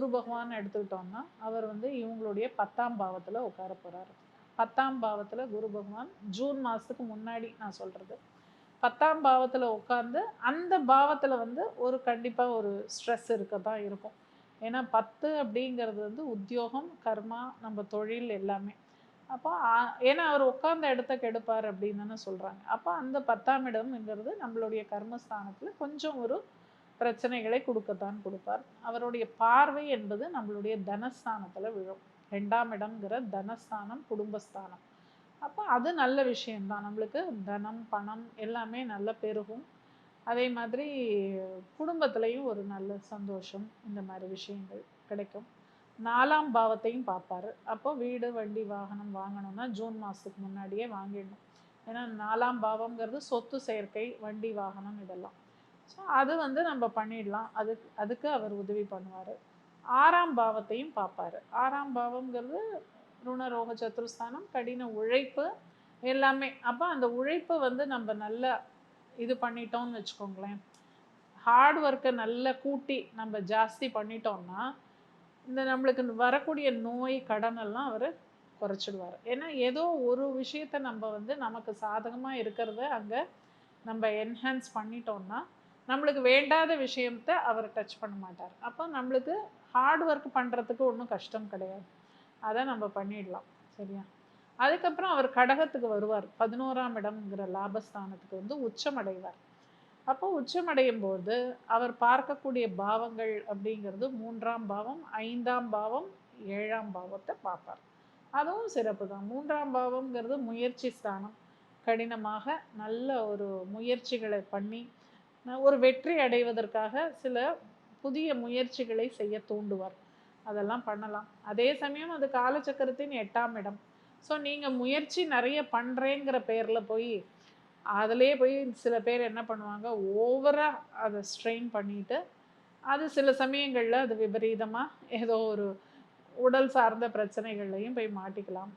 குரு பகவான் எடுத்துக்கிட்டோம்னா அவர் வந்து இவங்களுடைய பத்தாம் பாவத்தில் உட்கார போகிறாரு பத்தாம் பாவத்தில் குரு பகவான் ஜூன் மாதத்துக்கு முன்னாடி நான் சொல்கிறது பத்தாம் பாவத்தில் உட்காந்து அந்த பாவத்தில் வந்து ஒரு கண்டிப்பாக ஒரு ஸ்ட்ரெஸ் இருக்க தான் இருக்கும். ஏன்னா பத்து அப்படிங்கிறது வந்து உத்தியோகம் கர்மா நம்ம தொழில் எல்லாமே. அப்போ ஏன்னா அவர் உட்கார்ந்த இடத்த கெடுப்பார் அப்படின்னு தானே சொல்கிறாங்க அப்போ அந்த பத்தாம் இடம்ங்கிறது நம்மளுடைய கர்மஸ்தானத்தில் கொஞ்சம் ஒரு பிரச்சனைகளை கொடுக்கத்தான் கொடுப்பார். அவருடைய பார்வை என்பது நம்மளுடைய தனஸ்தானத்தில் விழும். ரெண்டாம் இடம்ங்கிற தனஸ்தானம் குடும்பஸ்தானம். அப்போ அது நல்ல விஷயம்தான். நம்மளுக்கு தனம் பணம் எல்லாமே நல்ல பெருகும். அதே மாதிரி குடும்பத்துலேயும் ஒரு நல்ல சந்தோஷம் இந்த மாதிரி விஷயங்கள் கிடைக்கும். நாலாம் பாவத்தையும் பார்ப்பாரு. அப்போ வீடு வண்டி வாகனம் வாங்கணும்னா ஜூன் மாதத்துக்கு முன்னாடியே வாங்கிடணும். ஏன்னா நாலாம் பாவம்ங்கிறது சொத்து சேர்க்கை வண்டி வாகனம் இதெல்லாம். ஸோ அது வந்து நம்ம பண்ணிடலாம். அதுக்கு அதுக்கு அவர் உதவி பண்ணுவார். ஆறாம் பாவத்தையும் பார்ப்பார். ஆறாம் பாவம்ங்கிறது ருணரோக சத்துருஸ்தானம் கடின உழைப்பு எல்லாமே. அப்போ அந்த உழைப்பை வந்து நம்ம நல்லா இது பண்ணிட்டோம்னு வச்சுக்கோங்களேன். ஹார்ட் ஒர்க்கை நல்லா கூட்டி நம்ம ஜாஸ்தி பண்ணிட்டோம்னா இந்த நம்மளுக்கு வரக்கூடிய நோய் கடனெல்லாம் அவர் குறைச்சிடுவார். ஏன்னா ஏதோ ஒரு விஷயத்த நம்ம வந்து நமக்கு சாதகமாக இருக்கிறத அங்கே நம்ம என்ஹான்ஸ் பண்ணிட்டோம்னா நம்மளுக்கு வேண்டாத விஷயத்த அவர் டச் பண்ண மாட்டார். அப்போ நம்மளுக்கு ஹார்ட் ஒர்க் பண்ணுறதுக்கு ஒன்றும் கஷ்டம் கிடையாது. அதை நம்ம பண்ணிடலாம். சரியா? அதுக்கப்புறம் அவர் கடகத்துக்கு வருவார். பதினோராம் இடம்ங்கிற லாபஸ்தானத்துக்கு வந்து உச்சமடைவார். அப்போ உச்சமடையும் போது அவர் பார்க்கக்கூடிய பாவங்கள் அப்படிங்கிறது மூன்றாம் பாவம் ஐந்தாம் பாவம் ஏழாம் பாவத்தை பார்ப்பார். அதுவும் சிறப்பு தான். மூன்றாம் பாவம்ங்கிறது முயற்சி ஸ்தானம். கடினமாக நல்ல ஒரு முயற்சிகளை பண்ணி ஒரு வெற்றி அடைவதற்காக சில புதிய முயற்சிகளை செய்ய தூண்டுவார். அதெல்லாம் பண்ணலாம். அதே சமயம் அது காலச்சக்கரத்தின் எட்டாம் இடம். ஸோ நீங்கள் முயற்சி நிறைய பண்ணுறேங்கிற பேரில் போய் அதிலே போய் சில பேர் என்ன பண்ணுவாங்க? ஓவராக அதை ஸ்ட்ரெயின் பண்ணிட்டு அது சில சமயங்களில் அது விபரீதமாக ஏதோ ஒரு உடல் சார்ந்த பிரச்சனைகள்லையும் போய் மாட்டிக்கலாம்.